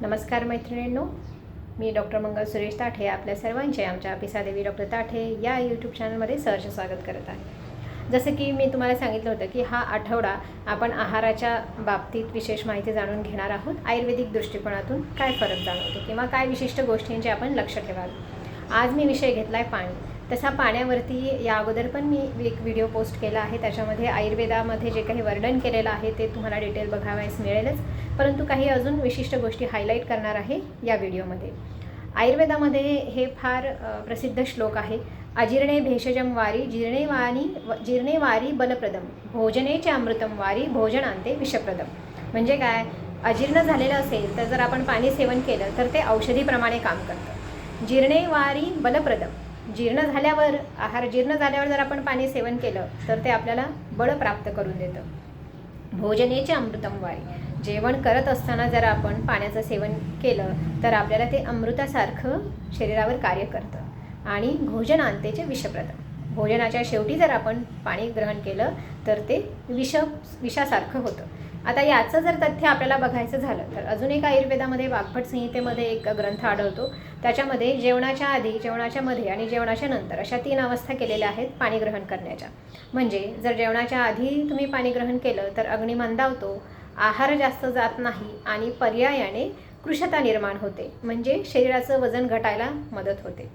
नमस्कार मैत्रिणींनो मी डॉक्टर मंगल सुरेश ताठे आपल्या सर्वांचे आमच्या पिसादेवी डॉक्टर ताठे या यूट्यूब चॅनलमध्ये सहर्ष स्वागत करत आहे. जसं की मी तुम्हाला सांगितलं होतं की हा आठवडा आपण आहाराच्या बाबतीत विशेष माहिती जाणून घेणार आहोत. आयुर्वेदिक दृष्टिकोनातून काय फरक जाणवतो किंवा काय विशिष्ट गोष्टींचे आपण लक्ष ठेवावे. आज मी विषय घेतला आहे पाणी. तसा पाण्यावरती या अगोदर पण मी एक व्हिडिओ पोस्ट केला आहे. त्याच्यामध्ये आयुर्वेदामध्ये जे काही वर्णन केलेलं आहे ते तुम्हाला डिटेल बघावयास मिळेलच. परंतु काही अजून विशिष्ट गोष्टी हायलाईट करणार आहे या व्हिडिओमध्ये आयुर्वेदामध्ये हे फार प्रसिद्ध श्लोक आहे. अजीर्णे भेषजम वारी जीर्णे वाणी जीर्णे वारी बलप्रदम भोजनेचे अमृतम वारी भोजनांते विषप्रदम म्हणजे काय? अजीर्ण झालेलं असेल तर जर आपण पाणी सेवन केलं तर ते औषधीप्रमाणे काम करतं. जीर्णे वारी बलप्रदम जीर्ण झाल्यावर आहार जीर्ण झाल्यावर जर आपण पाणी सेवन केलं तर ते आपल्याला बळ प्राप्त करून देतं. भोजनेचे अमृतम वाय जेवण करत असताना जर आपण पाण्याचं सेवन केलं तर आपल्याला ते अमृतासारखं शरीरावर कार्य करतं. आणि भोजनांतेचे विषप्रदम भोजनाच्या शेवटी जर आपण पाणी ग्रहण केलं तर ते विष विषासारखं होतं. आता याचं जर तथ्य आपल्याला बघायचं झालं तर अजून एक आयुर्वेदामध्ये वाघपट संहितेमध्ये एक ग्रंथ आढळतो. त्याच्यामध्ये जेवणाच्या आधी जेवणाच्या मध्ये आणि जेवणाच्या नंतर अशा तीन अवस्था केलेल्या आहेत पाणी ग्रहण करण्याच्या. म्हणजे जर जेवणाच्या आधी तुम्ही पाणी ग्रहण केलं तर अग्नी मंदावतो आहार जास्त जात नाही आणि पर्यायाने कृशता निर्माण होते. म्हणजे शरीराचं वजन घटायला मदत होते.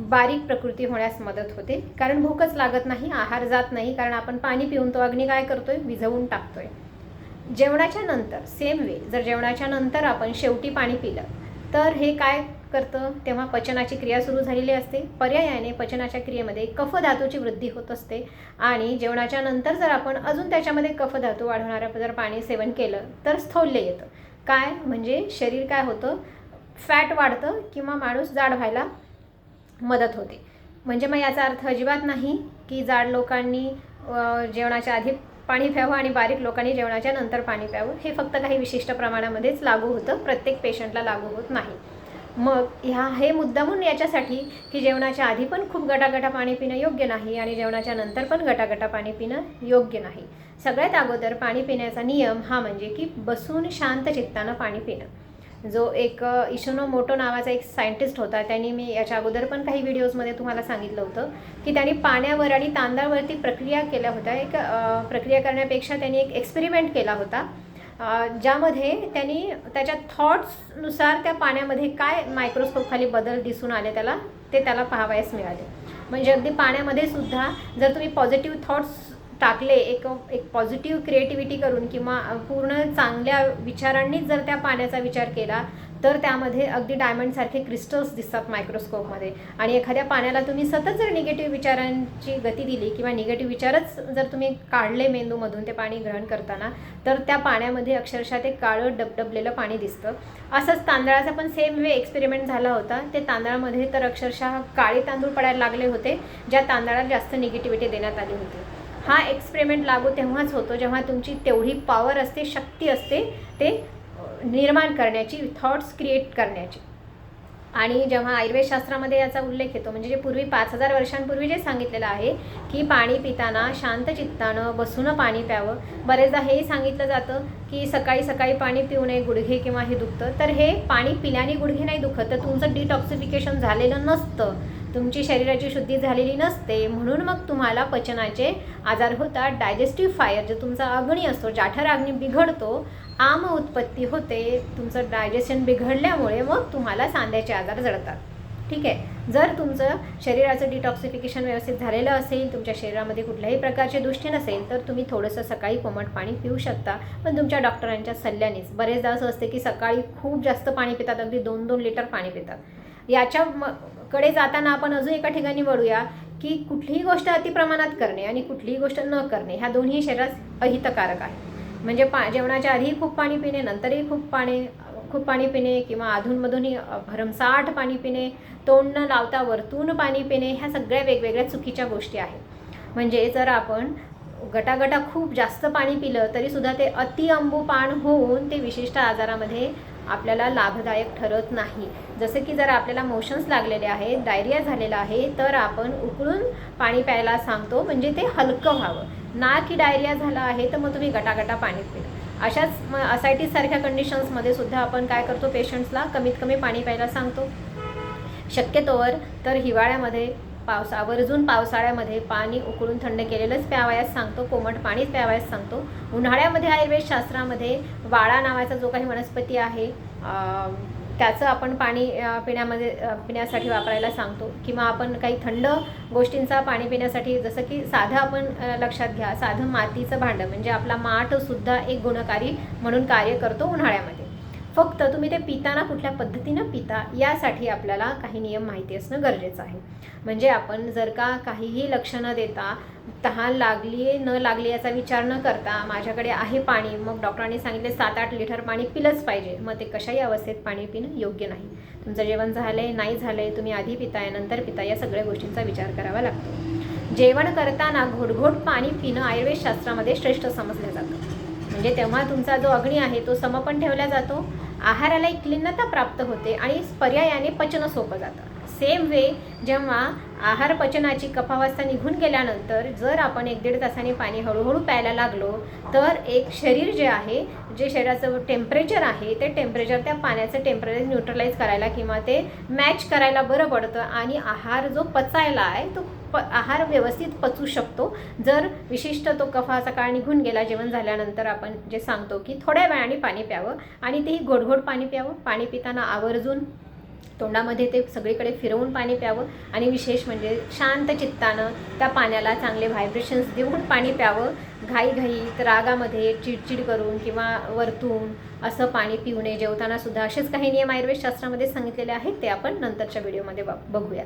बारीक प्रकृती होण्यास मदत होते. कारण भूकच लागत नाही आहार जात नाही कारण आपण पाणी पिऊन तो अग्नी काय करतोय? विझवून टाकतोय. जेवणाच्या नंतर सेम वे जर जेवणाच्या नंतर आपण शेवटी पाणी पिलं तर हे काय करतं? तेव्हा पचनाची क्रिया सुरू झालेली असते. पर्यायाने पचनाच्या क्रियेमध्ये कफ धातूची वृद्धी होत असते. आणि जेवणाच्या नंतर जर आपण अजून त्याच्यामध्ये कफ धातू वाढवणारं जर पाणी सेवन केलं तर स्थौल्य येतं. काय? म्हणजे शरीर काय होतं? फॅट वाढतं किंवा माणूस जाड व्हायला मदत होते. म्हणजे मग याचा अर्थ अजिबात नाही की जाड लोकांनी जेवणाच्या आधी पाणी प्यावं आणि बारीक लोकांनी जेवणाच्या नंतर पाणी प्यावं. हे फक्त काही विशिष्ट प्रमाणामध्येच लागू होतं. प्रत्येक पेशंटला लागू होत नाही. मग ह्या हे मुद्दामून याच्यासाठी की जेवणाच्या आधी पण खूप गटागटा पाणी पिणं योग्य नाही आणि जेवणाच्या नंतर पण गटागटा पाणी पिणं योग्य नाही. सगळ्यात अगोदर पाणी पिण्याचा नियम हा म्हणजे की बसून शांत चित्तानं पाणी पिणं. जो एक इशोनो मोटो नावाचा एक सायंटिस्ट होता त्यांनी मी याच्या अगोदर पण काही व्हिडिओजमध्ये तुम्हाला सांगितलं होतं की त्यांनी पाण्यावर आणि तांदळावरती प्रक्रिया केल्या होत्या. एक प्रक्रिया करण्यापेक्षा त्यांनी एक एक्सपेरिमेंट केला होता ज्यामध्ये त्यांनी त्याच्या थॉट्सनुसार त्या पाण्यामध्ये काय मायक्रोस्कोपखाली बदल दिसून आले त्याला ते त्याला पाहावयास मिळाले. म्हणजे अगदी पाण्यामध्ये सुद्धा जर तुम्ही पॉझिटिव्ह थॉट्स टाकले एक एक पॉझिटिव्ह क्रिएटिव्हिटी करून किंवा पूर्ण चांगल्या विचारांनीच जर त्या पाण्याचा विचार केला तर त्यामध्ये अगदी डायमंडसारखे क्रिस्टल्स दिसतात मायक्रोस्कोपमध्ये आणि एखाद्या पाण्याला तुम्ही सतत जर निगेटिव्ह विचारांची गती दिली किंवा निगेटिव्ह विचारच जर तुम्ही काढले मेंदूमधून ते पाणी ग्रहण करताना तर त्या पाण्यामध्ये अक्षरशः ते काळं डबडबलेलं पाणी दिसतं. असंच तांदळाचा पण सेम वे एक्सपेरिमेंट झाला होता. ते तांदळामध्ये तर अक्षरशः काळे तांदूळ पडायला लागले होते ज्या तांदळाला जास्त निगेटिव्हिटी देण्यात आली होती. हा एक्सपेरिमेंट लागू तेव्हाच होतो जेव्हा तुमची तेवढी पॉवर असते शक्ती असते ते निर्माण करण्याची थॉट्स क्रिएट करण्याची. आणि जेव्हा आयुर्वेदशास्त्रामध्ये याचा उल्लेख येतो म्हणजे जे पूर्वी पाच हजार वर्षांपूर्वी जे सांगितलेलं आहे की पाणी पिताना शांत चित्तानं बसून पाणी प्यावं. बरेचदा हेही सांगितलं जातं की सकाळी सकाळी पाणी पिऊ नये गुडघे किंवा हे दुखतं. तर हे पाणी पिल्याने गुडघे नाही दुखत तर तुमचं डिटॉक्सिफिकेशन झालेलं नसतं. तुमची शरीराची शुद्धी झालेली नसते म्हणून मग तुम्हाला पचनाचे आजार होतात. डायजेस्टिव्ह फायर जो तुमचा अग्नी असतो जाठर अग्नी बिघडतो आम उत्पत्ती होते. तुमचं डायजेशन बिघडल्यामुळे मग तुम्हाला सांध्याचे आजार जडतात. ठीक आहे? जर तुमचं शरीराचं डिटॉक्सिफिकेशन व्यवस्थित झालेलं असेल तुमच्या शरीरामध्ये कुठल्याही प्रकारचे दुष्टी नसेल तर तुम्ही थोडंसं सकाळी कोमट पाणी पिऊ शकता. पण तुमच्या डॉक्टरांच्या सल्ल्यानेच. बरेचदा असं असते की सकाळी खूप जास्त पाणी पितात अगदी दोन दोन लिटर पाणी पितात. याच्या म- कडे जाताना आपण अजून एका ठिकाणी वळूया की कुठलीही गोष्ट अतिप्रमाणात करणे आणि कुठलीही गोष्ट न करणे ह्या दोन्ही शरीरास अहितकारक आहे. म्हणजे पा जेवणाच्या आधीही खूप पाणी पिणे नंतरही खूप पाणी खूप पाणी पिणे किंवा अधूनमधूनही भरमसाठ पाणी पिणे तोंड न लावता वरतून पाणी पिणे ह्या सगळ्या वेगवेगळ्या चुकीच्या गोष्टी आहेत. म्हणजे जर आपण गटागटा खूप जास्त पाणी पिलं तरीसुद्धा ते अति अंबुपान होऊन ते विशिष्ट आजारामध्ये आपल्याला लाभदायक ठरत नाही. जसं की जर आपल्याला मोशन्स लागलेले आहेत डायरिया झालेला आहे तर आपण उकळून पाणी प्यायला सांगतो म्हणजे ते हलकं व्हावं. ना की डायरिया झाला आहे तर मग तुम्ही गटागटा पाणी पिला. अशाच मग असायटीसारख्या कंडिशन्समध्ये सुद्धा आपण काय करतो पेशंट्सला कमीत कमी पाणी प्यायला सांगतो. शक्यतोवर तर हिवाळ्यामध्ये पावसा आवर्जून पावसाळ्यामध्ये पाणी उकळून थंड केलेलंच प्यावयास सांगतो कोमट पाणीच प्यावयास सांगतो. उन्हाळ्यामध्ये आयुर्वेद शास्त्रामध्ये वाळा नावाचा जो काही वनस्पती आहे त्याचं आपण पाणी पिण्यामध्ये पिण्यासाठी वापरायला सांगतो. किंवा आपण काही थंड गोष्टींचा पाणी पिण्यासाठी जसं की साधं आपण लक्षात घ्या साधं मातीचं भांडं म्हणजे आपला माठसुद्धा एक गुणकारी म्हणून कार्य करतो उन्हाळ्यामध्ये. फक्त तुम्ही ते पिताना कुठल्या पद्धतीनं पिता यासाठी आपल्याला काही नियम माहिती असणं गरजेचं आहे. म्हणजे आपण जर का काहीही लक्ष न देता तहान लागली न लागली याचा विचार न करता माझ्याकडे आहे पाणी मग डॉक्टरांनी सांगितले सात आठ लिटर पाणी पिलंच पाहिजे. मग ते कशाही अवस्थेत पाणी पिणं योग्य नाही. तुमचं जेवण झालं आहे नाही झालं आहे तुम्ही आधी पिताय नंतर पिता या सगळ्या गोष्टींचा विचार करावा लागतो. जेवण करताना घोटघोट पाणी पिणं आयुर्वेद शास्त्रामध्ये श्रेष्ठ समजलं जातं. म्हणजे तेव्हा तुमचा जो अग्नी आहे तो समपण ठेवला जातो. आहाराला एक क्लिन्नता प्राप्त होते आणि पर्यायाने पचन सोपं जातं. सेम वे जेव्हा आहार पचनाची कफावस्था निघून गेल्यानंतर जर आपण एक दीड तासाने पाणी हळूहळू प्यायला लागलो तर एक शरीर जे आहे जे शरीराचं टेम्परेचर आहे ते टेम्परेचर त्या पाण्याचं टेम्परेचर न्यूट्रलाइज करायला किंवा ते मॅच करायला बरं पडतं आणि आहार जो पचायला आहे तो प आहार व्यवस्थित पचू शकतो. जर विशिष्ट तो कफा सकाळ निघून गेला जेवण झाल्यानंतर आपण जे सांगतो की थोड्या वेळाने पाणी प्यावं आणि तेही घोटघोट पाणी प्यावं. पाणी पिताना आवर्जून तोंडामध्ये ते सगळीकडे फिरवून पाणी प्यावं आणि विशेष म्हणजे शांत चित्तानं त्या पाण्याला चांगले व्हायब्रेशन्स देऊन पाणी प्यावं. घाईघाईत रागामध्ये चिडचिड करून किंवा वरतून असं पाणी पिऊ नये जेवताना सुद्धा असेच काही नियम आयुर्वेद शास्त्रामध्ये सांगितलेले आहेत ते आपण नंतरच्या व्हिडिओमध्ये ब बघूया.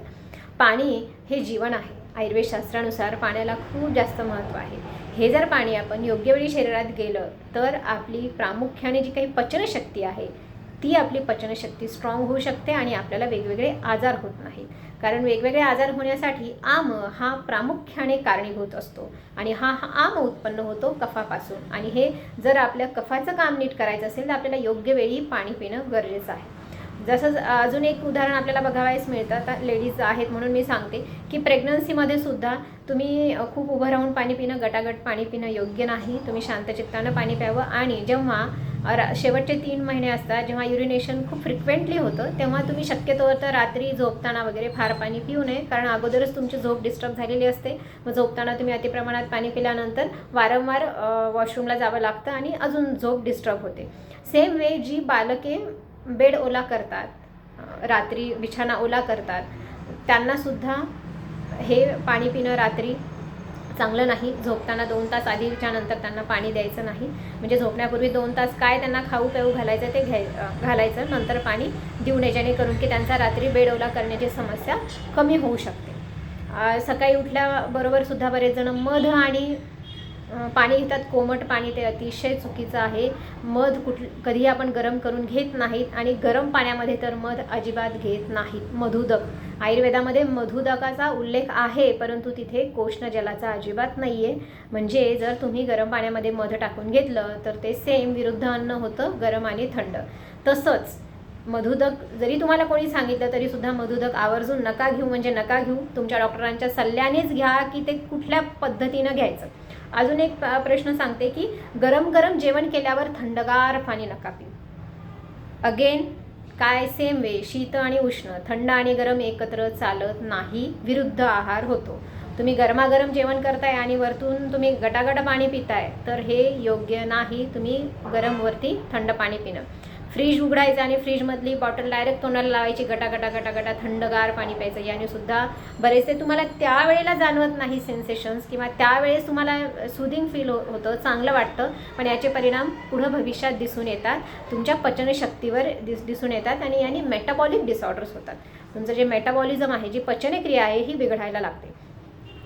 पाणी हे जीवन आहे. आयुर्वेद शास्त्रानुसार पाण्याला खूप जास्त महत्त्व आहे. हे जर पाणी आपण योग्य वेळी शरीरात गेलं तर आपली प्रामुख्याने जी काही पचनशक्ती आहे ती आपली पचनशक्ती स्ट्रॉंग होऊ शकते आणि आपल्याला वेगवेगळे आजार होत नाहीत. कारण वेगवेगळे आजार होण्यासाठी आम हा प्रामुख्याने कारणीभूत असतो आणि हा हा आम उत्पन्न होतो कफापासून. आणि हे जर आपल्या कफाचं काम नीट करायचं असेल तर आपल्याला योग्य वेळी पाणी पिणं गरजेचं आहे. जसं अजून एक उदाहरण आपल्याला बघावयास मिळतं आता लेडीज आहेत म्हणून मी सांगते की प्रेग्नन्सीमध्ये सुद्धा तुम्ही खूप उभं राहून पाणी पिणं गटागट पाणी पिणं योग्य नाही. तुम्ही शांतचित्तानं पाणी प्यावं आणि जेव्हा रा- शेवटचे तीन महिने असतात जेव्हा युरिनेशन खूप फ्रिक्वेंटली होतं तेव्हा तुम्ही शक्यतो तर रात्री झोपताना वगैरे फार पाणी पिऊ नये. कारण अगोदरच तुमची झोप डिस्टर्ब झालेली असते. मग झोपताना तुम्ही अतिप्रमाणात पाणी पिल्यानंतर वारंवार वॉशरूमला जावं लागतं आणि अजून झोप डिस्टर्ब होते. सेम वे जी बालके बेड ओला करतात रात्री बिछाना ओला करतात. त्यांनासुद्धा हे पाणी पिणं रात्री चांगलं नाही. झोपताना दोन तास आधीच्या नंतर त्यांना पाणी द्यायचं नाही. म्हणजे झोपण्यापूर्वी दोन तास काय त्यांना खाऊ प्याऊ घालायचं ते घ्याय घालायचं. नंतर पाणी देऊ नये जेणेकरून की त्यांचा रात्री बेड ओला करण्याची समस्या कमी होऊ शकते. सकाळी उठल्याबरोबर सुद्धा बरेच जण मध आणि पाणी घेतात. कोमट पाणी ते अतिशय चुकीचं आहे. मध कुठ कधीही आपण गरम करून घेत नाहीत आणि गरम पाण्यामध्ये तर मध अजिबात घेत नाहीत. मधुदक. आयुर्वेदामध्ये मधुदकाचा उल्लेख आहे परंतु तिथे कोष्ण जलाचा अजिबात नाही आहे म्हणजे जर तुम्ही गरम पाण्यामध्ये मध टाकून घेतलं तर ते सेम विरुद्ध अन्न होतं गरम आणि थंड. तसंच मधुदक जरी तुम्हाला कोणी सांगितलं तरी सुद्धा मधुदक आवर्जून नका घेऊ. म्हणजे नका घेऊ. तुमच्या डॉक्टरांच्या सल्ल्यानेच घ्या की ते कुठल्या पद्धतीनं घ्यायचं. अजून एक प्रश्न सांगते की गरम गरम जेवण केल्यावर थंडगार पाणी नका पिऊ. अगेन काय सेम वे शीत आणि उष्ण थंड आणि गरम एकत्र चालत नाही विरुद्ध आहार होतो. तुम्ही गरमागरम जेवण करताय आणि वरतून तुम्ही गटागट पाणी पिताय तर हे योग्य नाही. तुम्ही गरमवरती थंड पाणी पिणं. फ्रीज उघडायचं आणि फ्रीजमधली बॉटल डायरेक्ट तोंडाला लावायची गटा गटा गटा गटा थंडगार पाणी प्यायचं. याने सुद्धा बरेचसे तुम्हाला त्यावेळेला जाणवत नाही सेन्सेशन्स किंवा त्यावेळेस तुम्हाला सुदिंग फील हो-, होतं चांगलं वाटतं. पण याचे परिणाम पुढं भविष्यात दिसून येतात. तुमच्या पचनशक्तीवर दिस दिसून येतात आणि याने मेटाबॉलिक डिसऑर्डर्स होतात. तुमचं जे मेटाबॉलिझम आहे जी पचनक्रिया आहे ही बिघडायला लागते.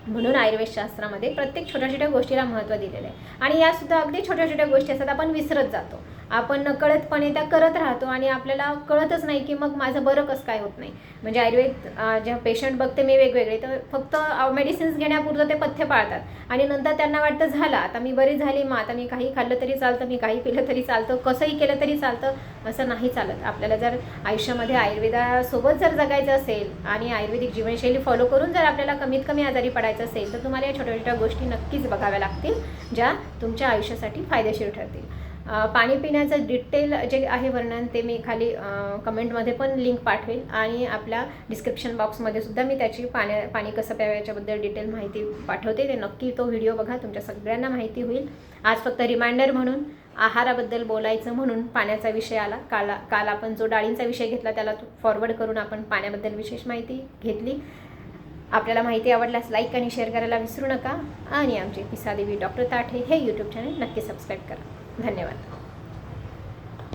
म्हणून आयुर्वेद शास्त्रामध्ये प्रत्येक छोट्या छोट्या गोष्टीला महत्त्व दिलेलं आहे. आणि यासुद्धा अगदी छोट्या छोट्या गोष्टी असतात आपण विसरत जातो. आपण नकळतपणे त्या करत राहतो आणि आपल्याला कळतच नाही की मग माझं बरं कसं काय होत नाही. म्हणजे आयुर्वेद जेव्हा पेशंट बघते मी वेगवेगळे तर फक्त मेडिसिन्स घेण्यापुरतं ते पथ्य पाळतात. आणि नंतर त्यांना वाटतं झालं आता मी बरी झाली मग आता मी काही खाल्लं तरी चालतं मी काही पिलं तरी चालतं कसंही केलं तरी चालतं असं नाही चालत. आपल्याला जर आयुष्यामध्ये आयुर्वेदासोबत जर जगायचं असेल आणि आयुर्वेदिक जीवनशैली फॉलो करून जर आपल्याला कमीत कमी आजारी पडायचं असेल तर तुम्हाला या छोट्या छोट्या गोष्टी नक्कीच बघाव्या लागतील ज्या तुमच्या आयुष्यासाठी फायदेशीर ठरतील. पाणी पिण्याचं डिटेल जे आहे वर्णन ते मी खाली कमेंटमध्ये पण लिंक पाठवेल. आणि आपल्या डिस्क्रिप्शन बॉक्समध्ये सुद्धा मी त्याची पाण्या पाणी कसं प्यावं याच्याबद्दल डिटेल माहिती पाठवते. ते नक्की तो व्हिडिओ बघा तुमच्या सगळ्यांना माहिती होईल. आज फक्त रिमाइंडर म्हणून आहाराबद्दल बोलायचं म्हणून पाण्याचा विषय आला. काल काल आपण जो डाळींचा विषय घेतला त्याला फॉरवर्ड करून आपण पाण्याबद्दल विशेष माहिती घेतली. आपल्याला माहिती आवडल्यास लाईक आणि शेअर करायला विसरू नका. आणि आमचे पिसादेवी डॉक्टर ताठे हे यूट्यूब चॅनल नक्की सबस्क्राईब करा. धन्यवाद